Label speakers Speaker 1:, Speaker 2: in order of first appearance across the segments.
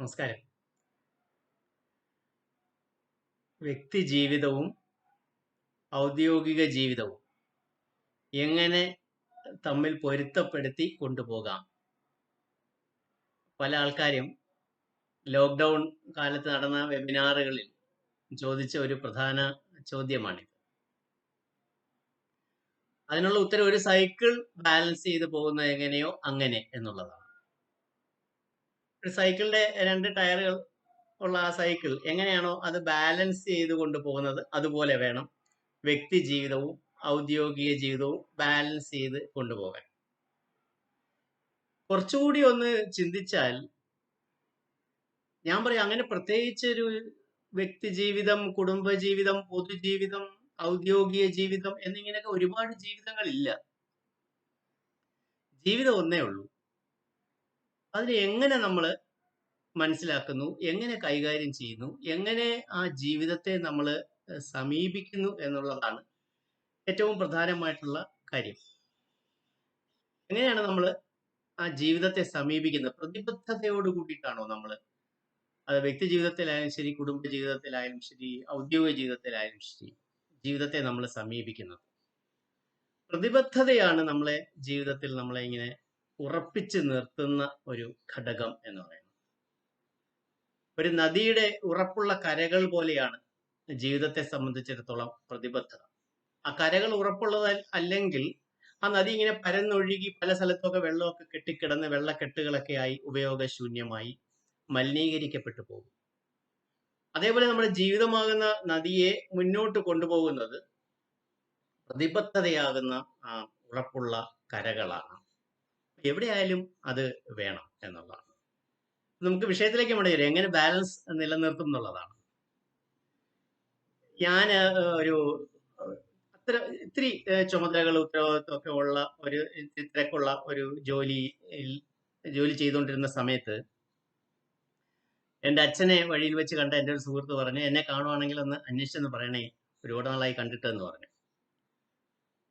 Speaker 1: നമസ്കാരം. വ്യക്തി ജീവിതവും ഔദ്യോഗിക ജീവിതവും എങ്ങനെ തമ്മിൽ പൊരുത്തപ്പെടുത്തി കൊണ്ടുപോകാം? പല ആൾക്കാരും ലോക്ക്ഡൗൺ കാലത്ത് നടന്ന വെബിനാറുകളിൽ ചോദിച്ച ഒരു പ്രധാന ചോദ്യമാണിത്. അതിനുള്ള ഉത്തരം ഒരു സൈക്കിൾ ബാലൻസ് ചെയ്ത് പോകുന്നത് എങ്ങനെയോ അങ്ങനെ എന്നുള്ളതാണ്. ഒരു സൈക്കിളിന്റെ രണ്ട് ടയറുകൾ ഉള്ള ആ സൈക്കിൾ എങ്ങനെയാണോ അത് ബാലൻസ് ചെയ്ത് കൊണ്ടുപോകുന്നത് അതുപോലെ വേണം വ്യക്തി ജീവിതവും ഔദ്യോഗിക ജീവിതവും ബാലൻസ് ചെയ്ത് കൊണ്ടുപോകാൻ. കുറച്ചുകൂടി ഒന്ന് ചിന്തിച്ചാൽ ഞാൻ പറയാം അങ്ങനെ പ്രത്യേകിച്ചൊരു വ്യക്തിജീവിതം, കുടുംബജീവിതം, പൊതുജീവിതം, ഔദ്യോഗിക ജീവിതം എന്നിങ്ങനെയൊക്കെ ഒരുപാട് ജീവിതങ്ങളില്ല. ജീവിതം ഒന്നേ ഉള്ളൂ. അതിനെ എങ്ങനെ നമ്മൾ മനസ്സിലാക്കുന്നു, എങ്ങനെ കൈകാര്യം ചെയ്യുന്നു, എങ്ങനെ ആ ജീവിതത്തെ നമ്മൾ സമീപിക്കുന്നു എന്നുള്ളതാണ് ഏറ്റവും പ്രധാനമായിട്ടുള്ള കാര്യം. എങ്ങനെയാണ് നമ്മൾ ആ ജീവിതത്തെ സമീപിക്കുന്നത്? പ്രതിബദ്ധതയോട് കൂടിയിട്ടാണോ നമ്മൾ അത് വ്യക്തി ജീവിതത്തിലായാലും ശരി, കുടുംബ ജീവിതത്തിലായാലും ശരി, ഔദ്യോഗിക ജീവിതത്തിലായാലും ശരി, ജീവിതത്തെ നമ്മൾ സമീപിക്കുന്നത്? പ്രതിബദ്ധതയാണ് നമ്മളെ ജീവിതത്തിൽ നമ്മളെ ഇങ്ങനെ ഉറപ്പിച്ച് നിർത്തുന്ന ഒരു ഘടകം എന്ന് പറയുന്നത്. ഒരു നദിയുടെ ഉറപ്പുള്ള കരകൾ പോലെയാണ് ജീവിതത്തെ സംബന്ധിച്ചിടത്തോളം പ്രതിബദ്ധത. ആ കരകൾ ഉറപ്പുള്ളത് അല്ലെങ്കിൽ ആ നദി ഇങ്ങനെ പരന്നൊഴുകി പല സ്ഥലത്തൊക്കെ വെള്ളമൊക്കെ കെട്ടിക്കിടന്ന് വെള്ളക്കെട്ടുകളൊക്കെ ആയി ഉപയോഗശൂന്യമായി മലിനീകരിക്കപ്പെട്ടു പോകും. അതേപോലെ നമ്മുടെ ജീവിതമാകുന്ന നദിയെ മുന്നോട്ട് കൊണ്ടുപോകുന്നത് പ്രതിബദ്ധതയാകുന്ന ആ ഉറപ്പുള്ള കരകളാണ്. എവിടെയായാലും അത് വേണം എന്നുള്ളതാണ്. നമുക്ക് വിഷയത്തിലേക്ക് മടങ്ങി വരാം. എങ്ങനെ ബാലൻസ് നിലനിർത്തും എന്നുള്ളതാണ്. ഞാൻ ഒരു അത്ര ഇത്തിരി ചുമതലകളും ഉത്തരവാദിത്വം ഉത്തരവാദിത്വമൊക്കെ ഉള്ള ഒരു തിരക്കുള്ള ഒരു ജോലി ജോലി ചെയ്തുകൊണ്ടിരുന്ന സമയത്ത് എന്റെ അച്ഛനെ വഴിയിൽ വെച്ച് കണ്ട എന്റെ ഒരു സുഹൃത്ത് പറഞ്ഞു, "എന്നെ കാണുവാണെങ്കിൽ ഒന്ന് അന്വേഷിച്ചെന്ന് പറയണേ. ഒരുപാട് നാളായി കണ്ടിട്ടെന്ന് പറഞ്ഞു.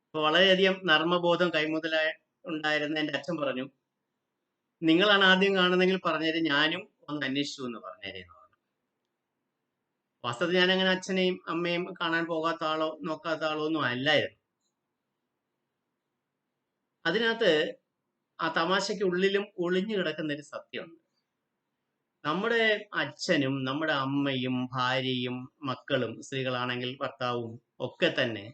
Speaker 1: അപ്പൊ വളരെയധികം നർമ്മബോധം കൈമുതലായ ഉണ്ടായിരുന്ന എന്റെ അച്ഛൻ പറഞ്ഞു, "നിങ്ങളാണ് ആദ്യം കാണുന്നതെങ്കിൽ പറഞ്ഞേരെ ഞാനും ഒന്ന് അന്വേഷിച്ചു എന്ന് പറഞ്ഞേരെ" പറഞ്ഞു. വാസ്തവത്തിൽ അങ്ങനെ അച്ഛനെയും അമ്മയും കാണാൻ പോകാത്ത ആളോ നോക്കാത്ത ആളോ ഒന്നും അല്ലായിരുന്നു. അതിനകത്ത് ആ തമാശയ്ക്ക് ഉള്ളിലും ഒളിഞ്ഞു കിടക്കുന്ന ഒരു സത്യമുണ്ട്. നമ്മുടെ അച്ഛനും നമ്മുടെ അമ്മയും ഭാര്യയും മക്കളും സ്ത്രീകളാണെങ്കിൽ ഭർത്താവും ഒക്കെ തന്നെ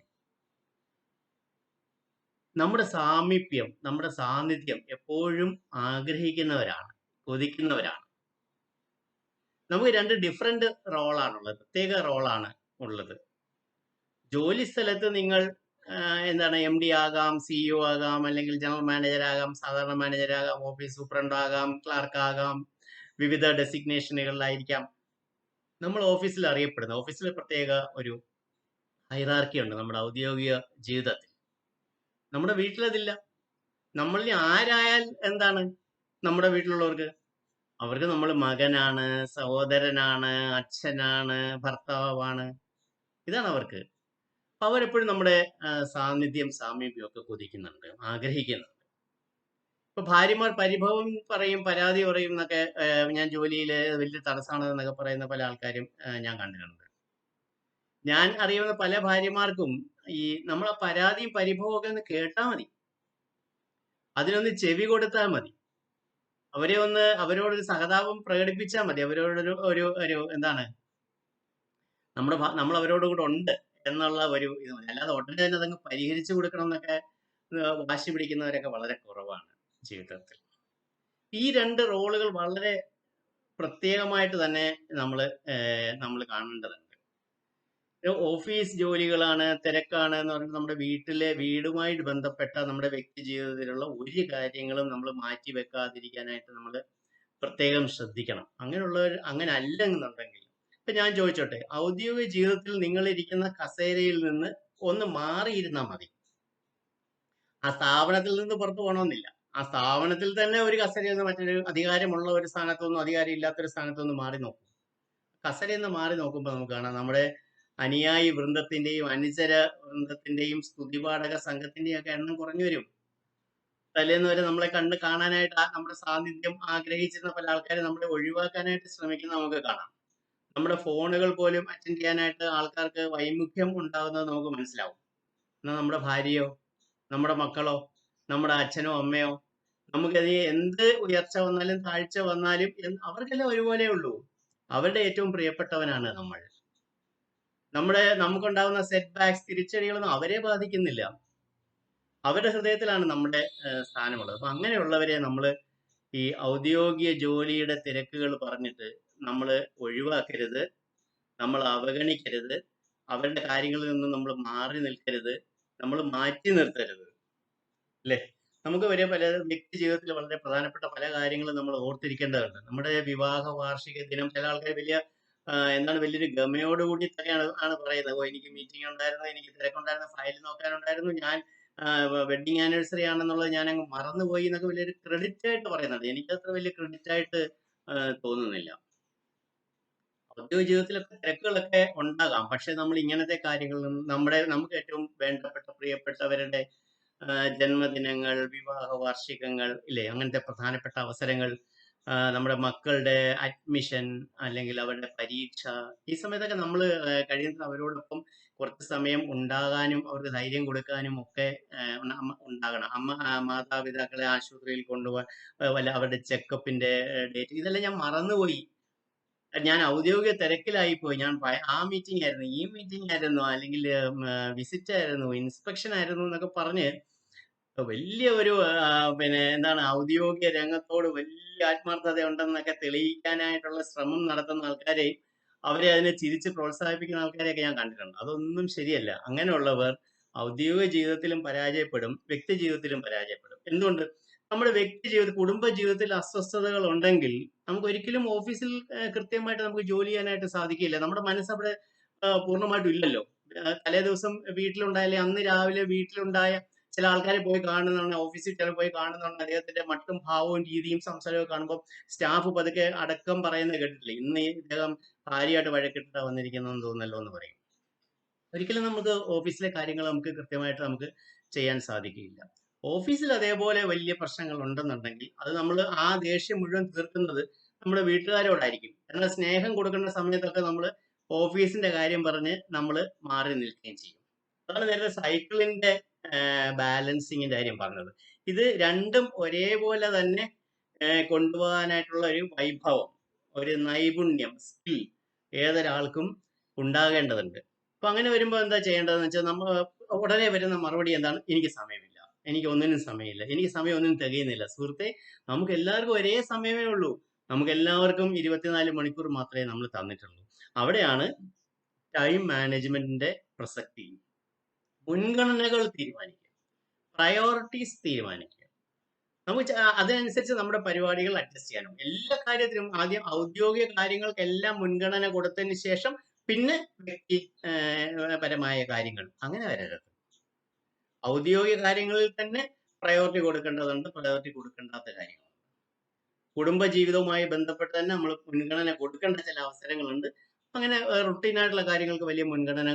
Speaker 1: നമ്മുടെ സാമീപ്യം, നമ്മുടെ സാന്നിധ്യം എപ്പോഴും ആഗ്രഹിക്കുന്നവരാണ്, കൊതിക്കുന്നവരാണ്. നമുക്ക് രണ്ട് ഡിഫറന്റ് റോളാണുള്ളത്. പ്രത്യേക റോളാണ് ഉള്ളത്. ജോലി സ്ഥലത്ത് നിങ്ങൾ എന്താണ് എം ഡി ആകാം, സിഇഒ ആകാം, അല്ലെങ്കിൽ ജനറൽ മാനേജർ ആകാം, സാധാരണ മാനേജർ ആകാം, ഓഫീസ് സൂപ്രണ്ട് ആകാം, ക്ലാർക്ക് ആകാം, വിവിധ ഡെസിഗ്നേഷനുകളിലായിരിക്കാം നമ്മൾ ഓഫീസിൽ അറിയപ്പെടുന്നത്. ഓഫീസിൽ പ്രത്യേക ഒരു ഹൈറാർക്കി ഉണ്ട് നമ്മുടെ ഔദ്യോഗിക ജീവിതത്തിൽ. നമ്മുടെ വീട്ടിലതില്ല. നമ്മളിൽ ആരായാൽ എന്താണ് നമ്മുടെ വീട്ടിലുള്ളവർക്ക്? അവർക്ക് നമ്മൾ മകനാണ്, സഹോദരനാണ്, അച്ഛനാണ്, ഭർത്താവാണ്. ഇതാണ് അവർക്ക്. അവരെപ്പോഴും നമ്മുടെ സാന്നിധ്യം, സാമീപ്യം ഒക്കെ കൊതിക്കുന്നുണ്ട്, ആഗ്രഹിക്കുന്നുണ്ട്. ഇപ്പൊ ഭാര്യമാർ പരിഭവം പറയും, പരാതി പറയും എന്നൊക്കെ ഞാൻ ജോലിയിൽ വലിയ തടസ്സമാണ് എന്നൊക്കെ പറയുന്ന പല ആൾക്കാരും ഞാൻ കണ്ടിട്ടുണ്ട്. ഞാൻ അറിയുന്ന പല ഭാര്യമാർക്കും ഈ നമ്മളെ പരാതിയും പരിഭവമൊക്കെ ഒന്ന് കേട്ടാ മതി. അതിനൊന്ന് ചെവി കൊടുത്താൽ മതി. അവരെ ഒന്ന് അവരോടൊരു സഹതാപം പ്രകടിപ്പിച്ചാൽ മതി. അവരോടൊരു ഒരു ഒരു എന്താണ് നമ്മുടെ നമ്മൾ അവരോട് കൂടെ ഉണ്ട് എന്നുള്ള ഒരു ഇത് മതി. അല്ലാതെ ഉടനെ തന്നെ അതങ്ങ് പരിഹരിച്ചു കൊടുക്കണം എന്നൊക്കെ വാശി പിടിക്കുന്നവരൊക്കെ വളരെ കുറവാണ് ജീവിതത്തിൽ. ഈ രണ്ട് റോളുകൾ വളരെ പ്രത്യേകമായിട്ട് തന്നെ നമ്മൾ നമ്മൾ നമ്മൾ കാണേണ്ടതുണ്ട്. ഓഫീസ് ജോലികളാണ്, തിരക്കാണ് എന്ന് പറഞ്ഞാൽ നമ്മുടെ വീട്ടിലെ വീടുമായിട്ട് ബന്ധപ്പെട്ട നമ്മുടെ വ്യക്തി ജീവിതത്തിലുള്ള ഒരു കാര്യങ്ങളും നമ്മൾ മാറ്റി വെക്കാതിരിക്കാനായിട്ട് നമ്മൾ പ്രത്യേകം ശ്രദ്ധിക്കണം. അങ്ങനെയുള്ളവർ അങ്ങനെ അല്ലെന്നുണ്ടെങ്കിൽ ഇപ്പൊ ഞാൻ ചോദിച്ചോട്ടെ, ഔദ്യോഗിക ജീവിതത്തിൽ നിങ്ങൾ ഇരിക്കുന്ന കസേരയിൽ നിന്ന് ഒന്ന് മാറിയിരുന്നാ മതി. ആ സ്ഥാപനത്തിൽ നിന്ന് പുറത്തു പോകണമെന്നില്ല ആ സ്ഥാപനത്തിൽ തന്നെ ഒരു കസേരയിൽ നിന്ന് മറ്റൊരു അധികാരമുള്ള ഒരു സ്ഥാനത്തൊന്നും അധികാരം ഇല്ലാത്തൊരു ഒരു സ്ഥാനത്തുനിന്നും മാറി നോക്കും കസേരയിൽ നിന്ന് മാറി നോക്കുമ്പോൾ നമുക്ക് കാണാം നമ്മുടെ അനുയായി വൃന്ദത്തിന്റെയും അനുചര വൃന്ദത്തിന്റെയും സ്തുതിപാഠക സംഘത്തിന്റെയും ഒക്കെ എണ്ണം കുറഞ്ഞു വരും. തലേന്ന് വരെ നമ്മളെ കണ്ട് കാണാനായിട്ട് നമ്മുടെ സാന്നിധ്യം ആഗ്രഹിച്ചിരുന്ന പല ആൾക്കാരെ നമ്മളെ ഒഴിവാക്കാനായിട്ട് ശ്രമിക്കുന്നത് നമുക്ക് കാണാം. നമ്മുടെ ഫോണുകൾ പോലും അറ്റൻഡ് ചെയ്യാനായിട്ട് ആൾക്കാർക്ക് വൈമുഖ്യം ഉണ്ടാകുന്നത് നമുക്ക് മനസ്സിലാവും. എന്നാൽ നമ്മുടെ ഭാര്യയോ, നമ്മുടെ മക്കളോ, നമ്മുടെ അച്ഛനോ അമ്മയോ നമുക്കത് എന്ത് ഉയർച്ച വന്നാലും താഴ്ച വന്നാലും അവർക്കെല്ലാം ഒരുപോലെ ഉള്ളൂ. അവരുടെ ഏറ്റവും പ്രിയപ്പെട്ടവനാണ് നമ്മൾ. നമ്മുടെ നമുക്കുണ്ടാകുന്ന സെറ്റ് ബാക്സ് തിരിച്ചടികളൊന്നും അവരെ ബാധിക്കുന്നില്ല. അവരുടെ ഹൃദയത്തിലാണ് നമ്മുടെ സ്ഥാനമുള്ളത്. അപ്പൊ അങ്ങനെയുള്ളവരെ നമ്മൾ ഈ ഔദ്യോഗിക ജോലിയുടെ തിരക്കുകൾ പറഞ്ഞിട്ട് നമ്മൾ ഒഴിവാക്കരുത്. നമ്മൾ അവഗണിക്കരുത്. അവരുടെ കാര്യങ്ങളിൽ നിന്നും നമ്മൾ മാറി നിൽക്കരുത്. നമ്മൾ മാറ്റി നിർത്തരുത്. ല്ലേ? നമുക്ക് വരെ പല വ്യക്തി ജീവിതത്തിൽ വളരെ പ്രധാനപ്പെട്ട പല കാര്യങ്ങളും നമ്മൾ ഓർത്തിരിക്കേണ്ടതുണ്ട്. നമ്മുടെ വിവാഹ വാർഷിക ദിനം ചില ആൾക്കാർ വലിയ എന്താണ് വലിയൊരു ഗമയോടുകൂടി തന്നെയാണ് ആണ് പറയുന്നത്. "ഓ എനിക്ക് മീറ്റിംഗ് ഉണ്ടായിരുന്നു, എനിക്ക് തിരക്കുണ്ടായിരുന്നു, ഫയൽ നോക്കാനുണ്ടായിരുന്നു, ഞാൻ വെഡിങ് ആനിവേഴ്സറി ആണെന്നുള്ളത് ഞാൻ അങ്ങ് മറന്നുപോയി" എന്നൊക്കെ വലിയൊരു ക്രെഡിറ്റ് ആയിട്ട് പറയുന്നുണ്ട്. എനിക്ക് അത്ര വലിയ ക്രെഡിറ്റ് ആയിട്ട് തോന്നുന്നില്ല. ഔദ്യോഗിക ജീവിതത്തിലൊക്കെ തിരക്കുകളൊക്കെ ഉണ്ടാകാം. പക്ഷെ നമ്മൾ ഇങ്ങനത്തെ കാര്യങ്ങളിൽ നമ്മുടെ നമുക്ക് ഏറ്റവും വേണ്ടപ്പെട്ട പ്രിയപ്പെട്ടവരുടെ ജന്മദിനങ്ങൾ, വിവാഹ വാർഷികങ്ങൾ ഇല്ലേ? അങ്ങനത്തെ പ്രധാനപ്പെട്ട അവസരങ്ങൾ, നമ്മുടെ മക്കളുടെ അഡ്മിഷൻ അല്ലെങ്കിൽ അവരുടെ പരീക്ഷ ഈ സമയത്തൊക്കെ നമ്മൾ കഴിയുന്ന അവരോടൊപ്പം കുറച്ച് സമയം ഉണ്ടാകാനും അവർക്ക് ധൈര്യം കൊടുക്കാനും ഒക്കെ ഉണ്ടാകണം. അമ്മ മാതാപിതാക്കളെ ആശുപത്രിയിൽ കൊണ്ടുപോകാൻ വല്ല അവരുടെ ചെക്കപ്പിന്റെ ഡേറ്റ് ഇതെല്ലാം ഞാൻ മറന്നുപോയി. ഞാൻ ഔദ്യോഗിക തിരക്കിലായി പോയി. ഞാൻ ആ മീറ്റിംഗ് ആയിരുന്നു, ഈ മീറ്റിംഗ് ആയിരുന്നു, അല്ലെങ്കിൽ വിസിറ്റ് ആയിരുന്നു, ഇൻസ്പെക്ഷൻ ആയിരുന്നു എന്നൊക്കെ പറഞ്ഞ് വലിയ ഒരു പിന്നെ എന്താണ് ഔദ്യോഗിക രംഗത്തോട് വലിയ ആത്മാർത്ഥത ഉണ്ടെന്നൊക്കെ തെളിയിക്കാനായിട്ടുള്ള ശ്രമം നടത്തുന്ന ആൾക്കാരെ അവരെ അതിനെ ചിരിച്ച് പ്രോത്സാഹിപ്പിക്കുന്ന ആൾക്കാരെയൊക്കെ ഞാൻ കണ്ടിട്ടുണ്ട്. അതൊന്നും ശരിയല്ല. അങ്ങനെയുള്ളവർ ഔദ്യോഗിക ജീവിതത്തിലും പരാജയപ്പെടും, വ്യക്തി ജീവിതത്തിലും പരാജയപ്പെടും. എന്തുകൊണ്ട്? നമ്മുടെ വ്യക്തി ജീവിതത്തിൽ കുടുംബ ജീവിതത്തിൽ അസ്വസ്ഥതകൾ ഉണ്ടെങ്കിൽ നമുക്ക് ഒരിക്കലും ഓഫീസിൽ കൃത്യമായിട്ട് നമുക്ക് ജോലി ചെയ്യാനായിട്ട് സാധിക്കില്ല. നമ്മുടെ മനസ്സ് അവിടെ പൂർണമായിട്ടും ഇല്ലല്ലോ. തലേ ദിവസം വീട്ടിലുണ്ടായാലേ അന്ന് രാവിലെ വീട്ടിലുണ്ടായ ചില ആൾക്കാരെ പോയി കാണുന്നതാണ് ഓഫീസിൽ ചില പോയി കാണുന്നതാണ് അദ്ദേഹത്തിന്റെ മട്ടും ഭാവവും രീതിയും സംസാരവും കാണുമ്പോൾ സ്റ്റാഫ് പതുക്കെ അടക്കം പറയുന്നത് കേട്ടിട്ടില്ല ഇന്ന് ഇദ്ദേഹം ഭാര്യയായിട്ട് വഴക്കിട്ടിട്ടാ വന്നിരിക്കുന്നതെന്ന് തോന്നുന്നല്ലോ എന്ന് പറയും. ഒരിക്കലും നമുക്ക് ഓഫീസിലെ കാര്യങ്ങൾ നമുക്ക് കൃത്യമായിട്ട് നമുക്ക് ചെയ്യാൻ സാധിക്കുകയില്ല. ഓഫീസിൽ അതേപോലെ വലിയ പ്രശ്നങ്ങൾ ഉണ്ടെന്നുണ്ടെങ്കിൽ അത് നമ്മൾ ആ ദേഷ്യം മുഴുവൻ തീർക്കുന്നത് നമ്മുടെ വീട്ടുകാരോടായിരിക്കും. എന്നാൽ സ്നേഹം കൊടുക്കുന്ന സമയത്തൊക്കെ നമ്മൾ ഓഫീസിന്റെ കാര്യം പറഞ്ഞ് നമ്മൾ മാറി നിൽക്കുകയും ചെയ്യും. അതാണ് നേരത്തെ സൈക്കിളിന്റെ ബാലൻസിങ്ങിന്റെ കാര്യം പറഞ്ഞത്. ഇത് രണ്ടും ഒരേപോലെ തന്നെ കൊണ്ടുപോകാനായിട്ടുള്ള ഒരു വൈഭവം, ഒരു നൈപുണ്യം, സ്കിൽ ഏതൊരാൾക്കും ഉണ്ടാകേണ്ടതുണ്ട്. അപ്പൊ അങ്ങനെ വരുമ്പോൾ എന്താ ചെയ്യേണ്ടതെന്ന് വെച്ചാൽ നമ്മൾ ഉടനെ വരുന്ന മറുപടി എന്താണ്? "എനിക്ക് സമയമില്ല. എനിക്ക് ഒന്നിനും സമയമില്ല. എനിക്ക് സമയം ഒന്നിനും തികയുന്നില്ല." സുഹൃത്തെ നമുക്ക് എല്ലാവർക്കും ഒരേ സമയമേ ഉള്ളൂ. നമുക്ക് എല്ലാവർക്കും 24 മണിക്കൂർ മാത്രമേ നമ്മൾ തന്നിട്ടുള്ളൂ. അവിടെയാണ് ടൈം മാനേജ്മെന്റിന്റെ പ്രസക്തി. മുൻഗണനകൾ തീരുമാനിക്കുക. പ്രയോറിറ്റീസ് തീരുമാനിക്കുക. നമുക്ക് അതിനനുസരിച്ച് നമ്മുടെ പരിപാടികൾ അഡ്ജസ്റ്റ് ചെയ്യാനും. എല്ലാ കാര്യത്തിലും ആദ്യം ഔദ്യോഗിക കാര്യങ്ങൾക്കെല്ലാം മുൻഗണന കൊടുത്തതിന് ശേഷം പിന്നെ വ്യക്തി പരമായ കാര്യങ്ങൾ. അങ്ങനെ വരരുത്. ഔദ്യോഗിക കാര്യങ്ങളിൽ തന്നെ പ്രയോറിറ്റി കൊടുക്കേണ്ടതുണ്ട്, പ്രയോറിറ്റി കൊടുക്കേണ്ടാത്ത കാര്യങ്ങളുണ്ട്. കുടുംബ ജീവിതവുമായി ബന്ധപ്പെട്ട് തന്നെ നമ്മൾ മുൻഗണന കൊടുക്കേണ്ട ചില അവസരങ്ങളുണ്ട്. അങ്ങനെ റുട്ടീനായിട്ടുള്ള കാര്യങ്ങൾക്ക് വലിയ മുൻഗണന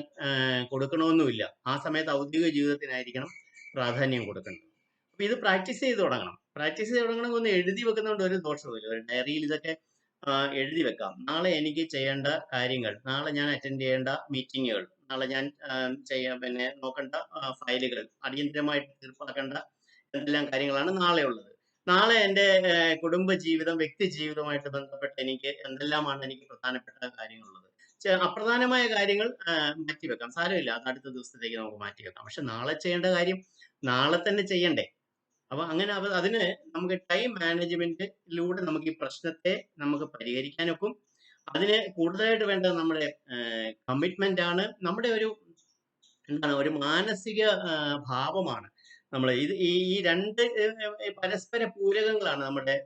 Speaker 1: കൊടുക്കണമെന്നുമില്ല. ആ സമയത്ത് ഔദ്യോഗിക ജീവിതത്തിനായിരിക്കണം പ്രാധാന്യം കൊടുക്കേണ്ടത്. അപ്പൊ ഇത് പ്രാക്ടീസ് ചെയ്ത് തുടങ്ങണം. പ്രാക്ടീസ് ചെയ്ത് തുടങ്ങണമെങ്കിൽ ഒന്ന് എഴുതി വെക്കുന്നതുകൊണ്ട് ഒരു ദോഷവുമില്ല. ഒരു ഡയറിയിൽ ഇതൊക്കെ എഴുതി വെക്കാം. നാളെ എനിക്ക് ചെയ്യേണ്ട കാര്യങ്ങൾ, നാളെ ഞാൻ അറ്റൻഡ് ചെയ്യേണ്ട മീറ്റിങ്ങുകൾ, നാളെ ഞാൻ ചെയ്യാൻ പിന്നെ നോക്കേണ്ട ഫയലുകൾ, അടിയന്തരമായിട്ട് തീർപ്പാക്കേണ്ട എന്തെല്ലാം കാര്യങ്ങളാണ് നാളെ ഉള്ളത്. നാളെ എന്റെ കുടുംബ ജീവിതം, വ്യക്തി ജീവിതവുമായിട്ട് ബന്ധപ്പെട്ട് എനിക്ക് എന്തെല്ലാമാണ് എനിക്ക് പ്രധാനപ്പെട്ട കാര്യങ്ങളുള്ളത്. അപ്രധാനമായ കാര്യങ്ങൾ മാറ്റി മാറ്റിവെക്കാം. സാരമില്ല. അത് അടുത്ത ദിവസത്തേക്ക് നമുക്ക് മാറ്റിവെക്കാം. പക്ഷെ നാളെ ചെയ്യേണ്ട കാര്യം നാളെ തന്നെ ചെയ്യണ്ടേ? അപ്പൊ അങ്ങനെ അതിന് നമുക്ക് ടൈം മാനേജ്മെന്റിലൂടെ നമുക്ക് ഈ പ്രശ്നത്തെ നമുക്ക് പരിഹരിക്കാനൊക്കും. അതിന് കൂടുതലായിട്ട് വേണ്ടത് നമ്മുടെ കമ്മിറ്റ്മെന്റ് ആണ്. നമ്മുടെ ഒരു എന്താണ് ഒരു മാനസിക ഭാവമാണ്. നമ്മൾ ഇത് ഈ രണ്ട് പരസ്പര പൂരകങ്ങളാണ് നമ്മുടെ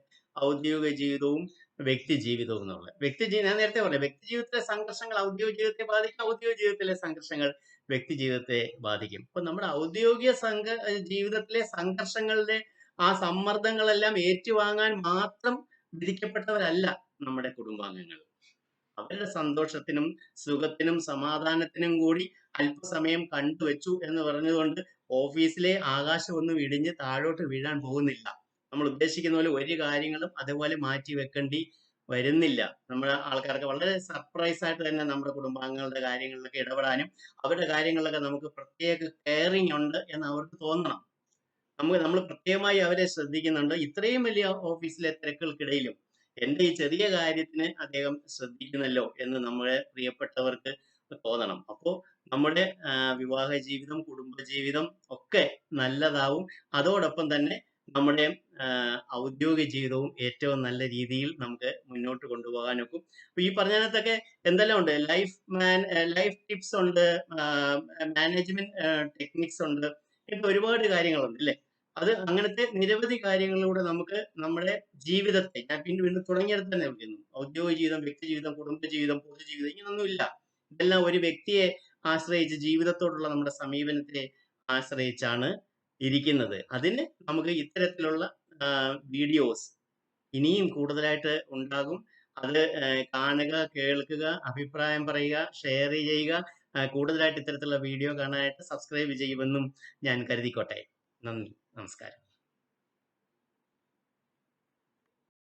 Speaker 1: ഔദ്യോഗിക ജീവിതവും വ്യക്തി ജീവിതം എന്നുള്ളത്. വ്യക്തി ഞാൻ നേരത്തെ പറഞ്ഞു വ്യക്തി ജീവിതത്തിലെ സംഘർഷങ്ങൾ ഔദ്യോഗിക ജീവിതത്തെ ബാധിക്കും. ഔദ്യോഗിക ജീവിതത്തിലെ സംഘർഷങ്ങൾ വ്യക്തി ജീവിതത്തെ ബാധിക്കും. അപ്പൊ നമ്മുടെ ഔദ്യോഗിക സംഘ ജീവിതത്തിലെ സംഘർഷങ്ങളുടെ ആ സമ്മർദ്ദങ്ങളെല്ലാം ഏറ്റുവാങ്ങാൻ മാത്രം വിധിക്കപ്പെട്ടവരല്ല നമ്മുടെ കുടുംബാംഗങ്ങൾ. അവരുടെ സന്തോഷത്തിനും സുഖത്തിനും സമാധാനത്തിനും കൂടി അല്പസമയം കണ്ടുവച്ചു എന്ന് പറഞ്ഞുകൊണ്ട് ഓഫീസിലെ ആകാശം ഒന്നും ഇടിഞ്ഞ് താഴോട്ട് വീഴാൻ പോകുന്നില്ല നമ്മൾ ഉദ്ദേശിക്കുന്ന പോലെ ഒരു കാര്യങ്ങളും അതേപോലെ മാറ്റി വെക്കേണ്ടി വരുന്നില്ല. നമ്മുടെ ആൾക്കാർക്ക് വളരെ സർപ്രൈസ് ആയിട്ട് തന്നെ നമ്മുടെ കുടുംബാംഗങ്ങളുടെ കാര്യങ്ങളിലൊക്കെ ഇടപെടാനും അവരുടെ കാര്യങ്ങളിലൊക്കെ നമുക്ക് പ്രത്യേക കെയറിങ് ഉണ്ട് എന്ന് അവർക്ക് തോന്നണം. നമുക്ക് നമ്മൾ പ്രത്യേകമായി അവരെ ശ്രദ്ധിക്കുന്നുണ്ട്. ഇത്രയും വലിയ ഓഫീസിലെ തിരക്കുകൾക്കിടയിലും എന്റെ ഈ ചെറിയ കാര്യത്തിന് അദ്ദേഹം ശ്രദ്ധിക്കുന്നല്ലോ എന്ന് നമ്മുടെ പ്രിയപ്പെട്ടവർക്ക് തോന്നണം. അപ്പോൾ നമ്മുടെ വിവാഹ ജീവിതം കുടുംബ ജീവിതം ഒക്കെ നല്ലതാവും. അതോടൊപ്പം തന്നെ നമ്മുടെ ഔദ്യോഗിക ജീവിതവും ഏറ്റവും നല്ല രീതിയിൽ നമുക്ക് മുന്നോട്ട് കൊണ്ടുപോകാനൊക്കും. അപ്പൊ ഈ പറഞ്ഞതിനകത്തൊക്കെ എന്തെല്ലാം ഉണ്ട്? ലൈഫ് മാൻ ലൈഫ് ടിപ്സ് ഉണ്ട് മാനേജ്മെന്റ് ടെക്നിക്സ് ഉണ്ട് ഇപ്പൊ ഒരുപാട് കാര്യങ്ങളുണ്ട് അല്ലേ? അത് അങ്ങനത്തെ നിരവധി കാര്യങ്ങളിലൂടെ നമുക്ക് നമ്മുടെ ജീവിതത്തെ ഞാൻ വീണ്ടും വീണ്ടും തുടങ്ങിയത് തന്നെ വിളിക്കുന്നു. ഔദ്യോഗിക ജീവിതം വ്യക്തി ജീവിതം കുടുംബ ജീവിതം പൊതുജീവിതം ഇങ്ങനൊന്നുമില്ല ഇതെല്ലാം ഒരു വ്യക്തിയെ ആശ്രയിച്ച് ജീവിതത്തോടുള്ള നമ്മുടെ സമീപനത്തെ ആശ്രയിച്ചാണ് ഇരിക്കുന്നത്. അതിന് നമുക്ക് ഇത്തരത്തിലുള്ള വീഡിയോസ് ഇനിയും കൂടുതലായിട്ട് ഉണ്ടാകും. അത് കാണുക കേൾക്കുക അഭിപ്രായം പറയുക ഷെയർ ചെയ്യുക കൂടുതലായിട്ട് ഇത്തരത്തിലുള്ള വീഡിയോ കാണാനായിട്ട് സബ്സ്ക്രൈബ് ചെയ്യുമെന്നും ഞാൻ കരുതിക്കോട്ടെ. നന്ദി. നമസ്കാരം.